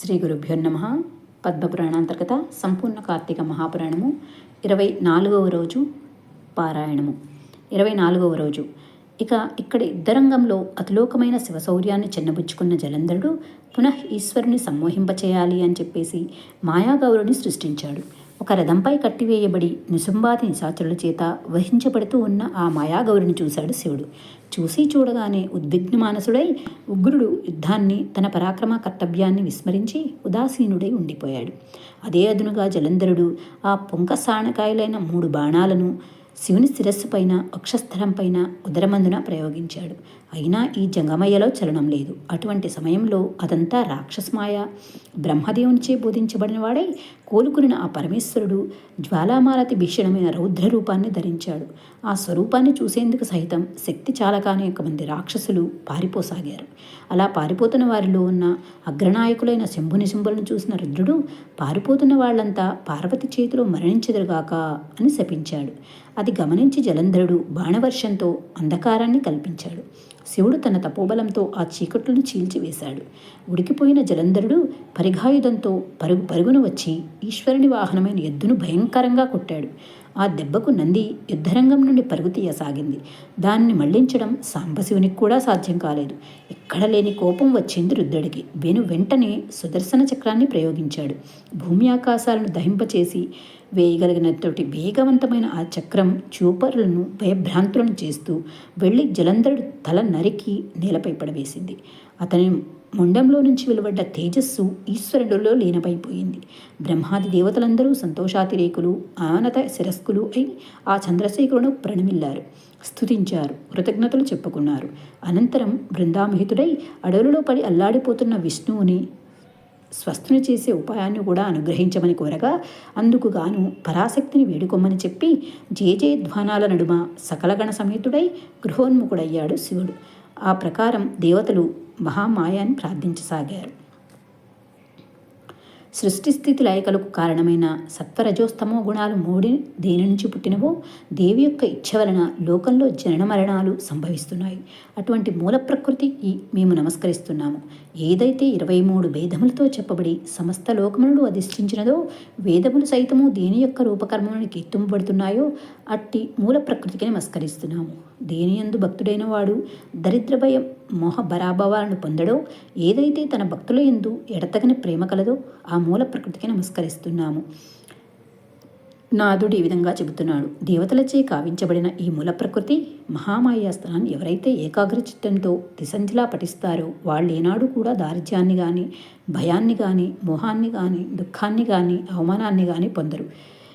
శ్రీ గురుభ్యో నమ. పద్మపురాణాంతర్గత సంపూర్ణ కార్తీక మహాపురాణము. ఇరవై నాలుగవ రోజు పారాయణము. ఇరవై నాలుగవ రోజు. ఇక ఇక్కడ యుద్ధరంగంలో అతిలోకమైన శివశౌర్యాన్ని చిన్నబుచ్చుకున్న జలంధరుడు పునః ఈశ్వరుని సమ్మోహింపచేయాలి అని చెప్పేసి మాయాగౌరుని సృష్టించాడు. ఒక రథంపై కట్టివేయబడి నిసుంబాతి నిశాచరుల చేత వహించబడుతూ ఉన్న ఆ మాయాగౌరిని చూశాడు శివుడు. చూసి చూడగానే ఉద్విగ్న మానసుడై ఉగ్రుడు యుద్ధాన్ని తన పరాక్రమ కర్తవ్యాన్ని విస్మరించి ఉదాసీనుడై ఉండిపోయాడు. అదే అదునుగా జలంధరుడు ఆ పుంక సాణకాయలైన మూడు బాణాలను శివుని శిరస్సు పైన వక్షస్థలం పైన ఉదరమందున ప్రయోగించాడు. అయినా ఈ జంగమయ్యలో చలనం లేదు. అటువంటి సమయంలో అదంతా రాక్షసమాయ బ్రహ్మదేవునిచే బోధించబడిన వాడై కోలుకుని ఆ పరమేశ్వరుడు జ్వాలామాలతి భీషణమైన రౌద్ర రూపాన్ని ధరించాడు. ఆ స్వరూపాన్ని చూసేందుకు సైతం శక్తి చాలకాని ఒక మంది రాక్షసులు పారిపోసాగారు. అలా పారిపోతున్న వారిలో ఉన్న అగ్రనాయకులైన శంభుని శంభులను చూసిన రుద్రుడు పారిపోతున్న వాళ్ళంతా పార్వతి చేతిలో మరణించెదరుగాక అని శపించాడు. అది గమనించి జలంధరుడు బాణవర్షంతో అంధకారాన్ని కల్పించాడు. శివుడు తన తపోబలంతో ఆ చీకట్లను చీల్చివేశాడు. ఉడికిపోయిన జలంధరుడు పరిఘాయుధంతో పరుగు పరుగున వచ్చి ఈశ్వరుని వాహనమైన ఎద్దును భయంకరంగా కొట్టాడు. ఆ దెబ్బకు నంది యుద్ధరంగం నుండి పరుగు తీయసాగింది. దాన్ని మళ్ళించడం సాంబశివునికి కూడా సాధ్యం కాలేదు. ఎక్కడ లేని కోపం వచ్చింది రుద్రుడికి. వేణు వెంటనే సుదర్శన చక్రాన్ని ప్రయోగించాడు. భూమి ఆకాశాలను దహింపచేసి వేయగలిగినటువంటి వేగవంతమైన ఆ చక్రం చూపరులను భయభ్రాంతులను చేస్తూ వెళ్ళి జలంధరుడు తల నరికి నేలపై పడవేసింది. అతని మొండంలో నుంచి వెలువడ్డ తేజస్సు ఈశ్వరుడిలో లీనమైపోయింది. బ్రహ్మాది దేవతలందరూ సంతోషాతిరేకులు ఆనత శిరస్కులు అయి ఆ చంద్రశేఖరును ప్రణమిల్లారు. స్తుతించారు కృతజ్ఞతలు చెప్పుకున్నారు. అనంతరం బృందామహితుడై అడవులలో పడి అల్లాడిపోతున్న విష్ణువుని స్వస్థుని చేసే ఉపాయాన్ని కూడా అనుగ్రహించమని కోరగా అందుకు గాను పరాశక్తిని వేడుకోమని చెప్పి జేజేధ్వానాల నడుమ సకలగణ సమేతుడై గృహోన్ముఖుడయ్యాడు శివుడు. ఆ ప్రకారం దేవతలు మహామాయాన్ని ప్రార్థించసాగారు. సృష్టి స్థితి లయకలకు కారణమైన సత్వరజోస్తమో గుణాలు మూడి దేని నుంచి పుట్టినవో దేవి యొక్క ఇచ్ఛ వలన లోకంలో జనన మరణాలు సంభవిస్తున్నాయి. అటువంటి మూల ప్రకృతికి మేము నమస్కరిస్తున్నాము. ఏదైతే ఇరవై మూడు భేదములతో చెప్పబడి సమస్త లోకములను అధిష్ఠించినదో వేదములు సైతము దేని యొక్క రూపకర్మలను కీర్తింపబడుతున్నాయో అట్టి మూల ప్రకృతికి నమస్కరిస్తున్నాము. దేని ఎందు భక్తుడైన వాడు దరిద్ర భయం మోహ బరాభవాలను పొందడో ఏదైతే తన భక్తుల ఎందు ఎడతగని ప్రేమ కలదో ఆ మూల ప్రకృతికి నమస్కరిస్తున్నాము. నాదుడు ఈ విధంగా చెబుతున్నాడు. దేవతలచే కావించబడిన ఈ మూల ప్రకృతి మహామాయాస్త్రాన్ని ఎవరైతే ఏకాగ్రచిత్తంతో చిత్తంతో పఠిస్తారో వాళ్ళు ఏనాడు కూడా దారిద్ర్యాన్ని కానీ భయాన్ని కానీ మోహాన్ని కానీ దుఃఖాన్ని కానీ అవమానాన్ని కానీ పొందరు.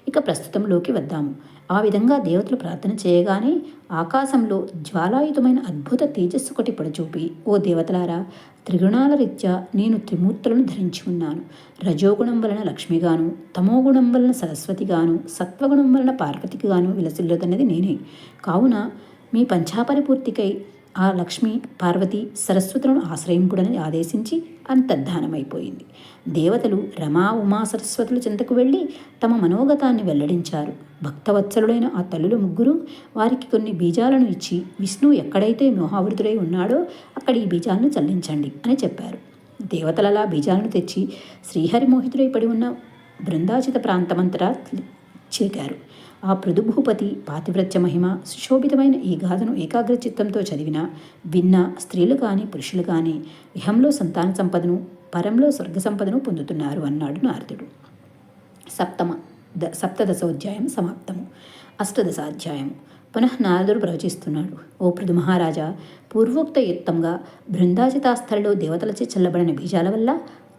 ఇక ప్రస్తుతంలోకి వద్దాము ఆ విధంగా దేవతలు ప్రార్థన చేయగానే ఆకాశంలో జ్వాలాయుతమైన అద్భుత తేజస్సు ఒకటి పడచూపి ఓ దేవతలారా త్రిగుణాల రీత్యా నేను త్రిమూర్తులను ధరించి ఉన్నాను. రజోగుణం వలన లక్ష్మిగాను తమోగుణం వలన సరస్వతిగాను సత్వగుణం వలన పార్వతికి గాను విలసిల్లుతున్నది నేనే. కావున మీ పంచాపరిపూర్తికై ఆ లక్ష్మి పార్వతి సరస్వతులను ఆశ్రయింపుడని ఆదేశించి అంతర్ధానమైపోయింది. దేవతలు రమా ఉమా సరస్వతుల చెంతకు వెళ్ళి తమ మనోగతాన్ని వెల్లడించారు. భక్తవత్సలుడైన ఆ తల్లులు ముగ్గురు వారికి కొన్ని బీజాలను ఇచ్చి విష్ణు ఎక్కడైతే మోహావృతుడై ఉన్నాడో అక్కడ ఈ బీజాలను చల్లించండి అని చెప్పారు. దేవతలలా బీజాలను తెచ్చి శ్రీహరి మోహితుడై పడి ఉన్న బృందాచిత ప్రాంతమంతటా చేకారు. ఆ పృథుభూపతి పాతివ్రత్య మహిమ సుశోభితమైన ఈ గాథను ఏకాగ్ర చిత్తంతో చదివిన విన్న స్త్రీలు కానీ పురుషులు కానీ ఇహంలో సంతాన సంపదను పరంలో స్వర్గ సంపదను పొందుతున్నారు అన్నాడు నారదుడు. సప్తమ ద సప్తదశోధ్యాయం సమాప్తము. అష్టదశాధ్యాయము పునః నారదుడు ప్రవచిస్తున్నాడు. ఓ పృథు మహారాజా పూర్వోక్త యుక్తంగా బృందాజితాస్థలలో దేవతలచే చల్లబడిన బీజాల వల్ల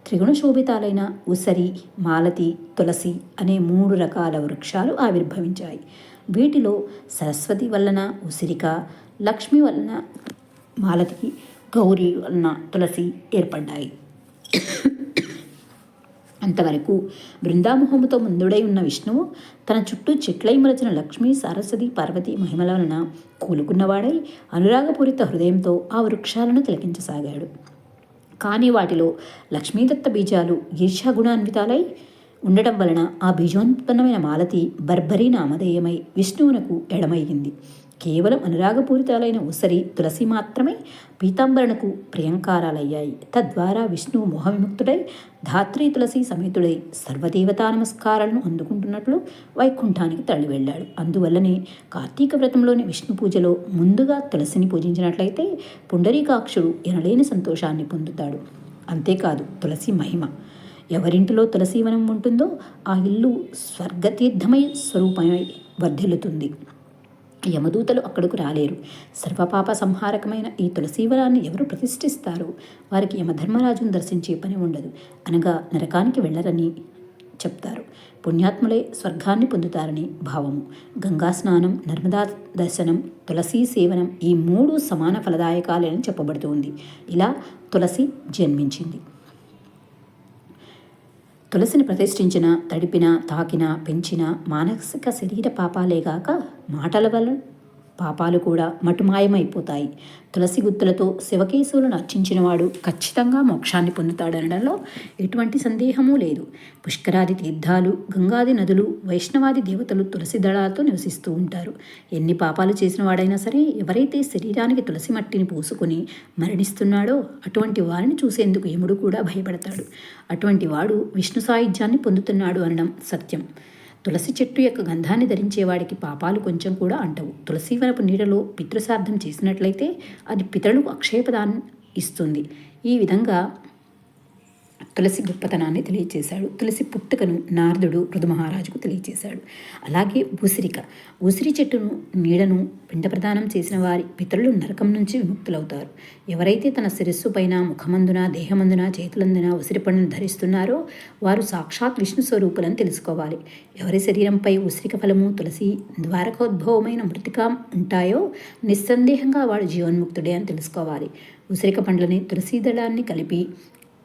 త్రిగుణశోభితాలైన ఉసరి మాలతి తులసి అనే మూడు రకాల వృక్షాలు ఆవిర్భవించాయి. వీటిలో సరస్వతి వలన ఉసిరిక లక్ష్మి వలన మాలతికి గౌరీ వలన తులసి ఏర్పడ్డాయి. అంతవరకు బృందామోహముతో ముందుడై ఉన్న విష్ణువు తన చుట్టూ చెట్లై మలచిన లక్ష్మీ సరస్వతి పార్వతి మహిమల వలన కూలుకున్నవాడై అనురాగపూరిత హృదయంతో ఆ వృక్షాలను తిలకించసాగాడు. కానీ వాటిలో లక్ష్మీదత్త బీజాలు ఈర్షాగుణాన్వితాలై ఉండటం వలన ఆ బీజోత్పన్నమైన మాలతి బర్బరీ నామధేయమై విష్ణువునకు ఎడమయ్యింది. కేవలం అనురాగపూరితాలైన ఉసరి తులసి మాత్రమే పీతాంబరణకు ప్రియంకారాలయ్యాయి. తద్వారా విష్ణువు మోహవిముక్తుడై ధాత్రి తులసి సమేతుడై సర్వదేవతా నమస్కారాలను అందుకుంటున్నట్లు వైకుంఠానికి తరలి వెళ్ళాడు అందువల్లనే కార్తీక వ్రతంలోని విష్ణు పూజలో ముందుగా తులసిని పూజించినట్లయితే పుండరీకాక్షుడు ఎనలేని సంతోషాన్ని పొందుతాడు. అంతేకాదు తులసి మహిమ. ఎవరింటిలో తులసీవనం ఉంటుందో ఆ ఇల్లు స్వర్గతీర్థమై స్వరూపమై వర్ధిల్లుతుంది. యమదూతలు అక్కడకు రాలేరు. సర్వపాప సంహారకమైన ఈ తులసీవనాన్ని ఎవరు ప్రతిష్ఠిస్తారు? వారికి యమధర్మరాజును దర్శించే పని ఉండదు. అనగా నరకానికి వెళ్ళరని చెప్తారు. పుణ్యాత్ములే స్వర్గాన్ని పొందుతారని భావము. గంగా స్నానం నర్మదా దర్శనం తులసీ సేవనం ఈ మూడు సమాన ఫలదాయకాలని చెప్పబడుతుంది. ఇలా తులసి జన్మించింది. తులసిని ప్రతిష్ఠించిన తడిపిన తాకిన పెంచిన మానసిక శరీర పాపాలేగాక మాటల వల్ల పాపాలు కూడా మటుమాయమైపోతాయి. తులసి గుత్తులతో శివకేశవులను అర్చించినవాడు ఖచ్చితంగా మోక్షాన్ని పొందుతాడనడంలో ఎటువంటి సందేహమూ లేదు. పుష్కరాది తీర్థాలు గంగాది నదులు వైష్ణవాది దేవతలు తులసి దళాలతో నివసిస్తూ ఉంటారు. ఎన్ని పాపాలు చేసిన వాడైనా సరే ఎవరైతే శరీరానికి తులసి మట్టిని పూసుకొని మరణిస్తున్నాడో అటువంటి వారిని చూసేందుకు యముడు కూడా భయపడతాడు. అటువంటి వాడు విష్ణు సాయుధ్యాన్ని పొందుతున్నాడు అనడం సత్యం. తులసి చెట్టు యొక్క గంధాన్ని ధరించేవాడికి పాపాలు కొంచెం కూడా అంటవు. తులసి వరపు నీడలో పితృసార్థం చేసినట్లయితే అది పితరులకు అక్షయపదాన్ని ఇస్తుంది. ఈ విధంగా తులసి గొప్పతనాన్ని తెలియచేశాడు. తులసి పుట్టుకను నారదుడు మహారాజుకు తెలియచేశాడు. అలాగే ఉసిరిక ఉసిరి చెట్టును నీడను పిండ ప్రదానం చేసిన వారి పితరులు నరకం నుంచి విముక్తులవుతారు. ఎవరైతే తన శిరస్సు పైన ముఖమందున దేహమందున చేతులందున ఉసిరి పండును ధరిస్తున్నారో వారు సాక్షాత్ విష్ణు స్వరూపులను తెలుసుకోవాలి. ఎవరి శరీరంపై ఉసిరిక ఫలము తులసి ద్వారకోద్భవమైన మృతిక ఉంటాయో నిస్సందేహంగా వాడు జీవన్ముక్తుడే అని తెలుసుకోవాలి. ఉసిరిక పండ్లని తులసీ దళాన్ని కలిపి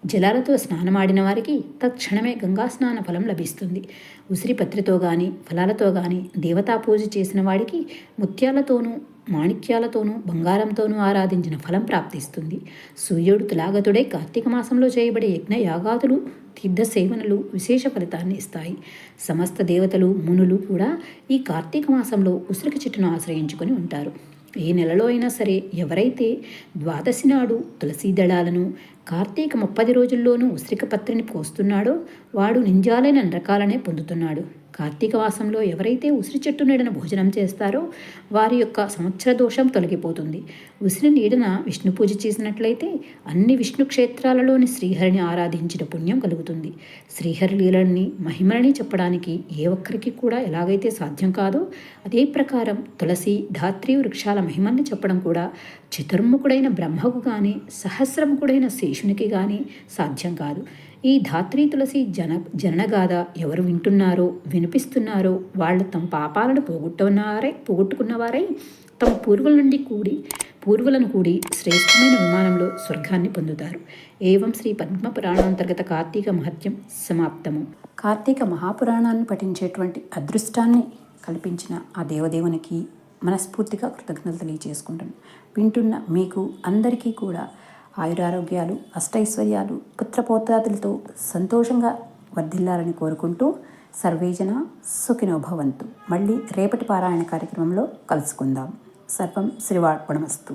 జలాలతో స్నానమాడిన వారికి తక్షణమే గంగా స్నాన ఫలం లభిస్తుంది. ఉసిరిపత్రితో గాని ఫలాలతో గాని దేవతా పూజ చేసిన వాడికి ముత్యాలతోనూ మాణిక్యాలతోనూ బంగారంతోనూ ఆరాధించిన ఫలం ప్రాప్తిస్తుంది. సూర్యుడు తులాగతుడై కార్తీక మాసంలో చేయబడే యజ్ఞ యాగాదులు తీర్థ సేవనలు విశేష ఫలితాన్ని ఇస్తాయి. సమస్త దేవతలు మునులు కూడా ఈ కార్తీక మాసంలో ఉసిరిక చెట్టును ఆశ్రయించుకొని ఉంటారు. ఏ నెలలో అయినా సరే ఎవరైతే ద్వాదశి నాడు తులసీ దళాలను కార్తీక ముప్పది రోజుల్లోనూ ఉసిరిక పత్రిని పోస్తున్నాడో వాడు నింజాలైన నరకాలనే పొందుతున్నాడు. కార్తీక వాసంలో ఎవరైతే ఉసిరి చెట్టు నీడన భోజనం చేస్తారో వారి యొక్క సంవత్సర దోషం తొలగిపోతుంది. ఉసిరి నీడన విష్ణు పూజ చేసినట్లయితే అన్ని విష్ణు క్షేత్రాలలోని శ్రీహరిని ఆరాధించిన పుణ్యం కలుగుతుంది. శ్రీహరి లీలని మహిమలని చెప్పడానికి ఏ ఒక్కరికి కూడా ఎలాగైతే సాధ్యం కాదో అదే ప్రకారం తులసి ధాత్రి వృక్షాల మహిమల్ని చెప్పడం కూడా చతుర్ముఖుడైన బ్రహ్మకు కానీ సహస్రముఖుడైన శేషునికి కానీ సాధ్యం కాదు. ఈ ధాత్రి తులసి జన జననగాథ ఎవరు వింటున్నారో వినిపిస్తున్నారో వాళ్ళు తమ పాపాలను పోగొట్టున్నారే పోగొట్టుకున్నవారై తమ పూర్వుల నుండి కూడి పూర్వులను కూడి శ్రేష్టమైన విమానంలో స్వర్గాన్ని పొందుతారు. ఏవం శ్రీ పద్మ పురాణాంతర్గత కార్తీక మహత్యం సమాప్తము. కార్తీక మహాపురాణాన్ని పఠించేటువంటి అదృష్టాన్ని కల్పించిన ఆ దేవదేవునికి మనస్ఫూర్తిగా కృతజ్ఞతలు తెలియజేసుకుంటాను వింటున్న మీకు అందరికీ కూడా ఆయురారోగ్యాలు అష్టైశ్వర్యాలు పుత్రపోత్రాదులతో సంతోషంగా వర్ధిల్లాలని కోరుకుంటూ సర్వేజన సుఖినోభవంతు మళ్ళీ రేపటి పారాయణ కార్యక్రమంలో కలుసుకుందాం. సర్వం శ్రీవార్పణమస్తు.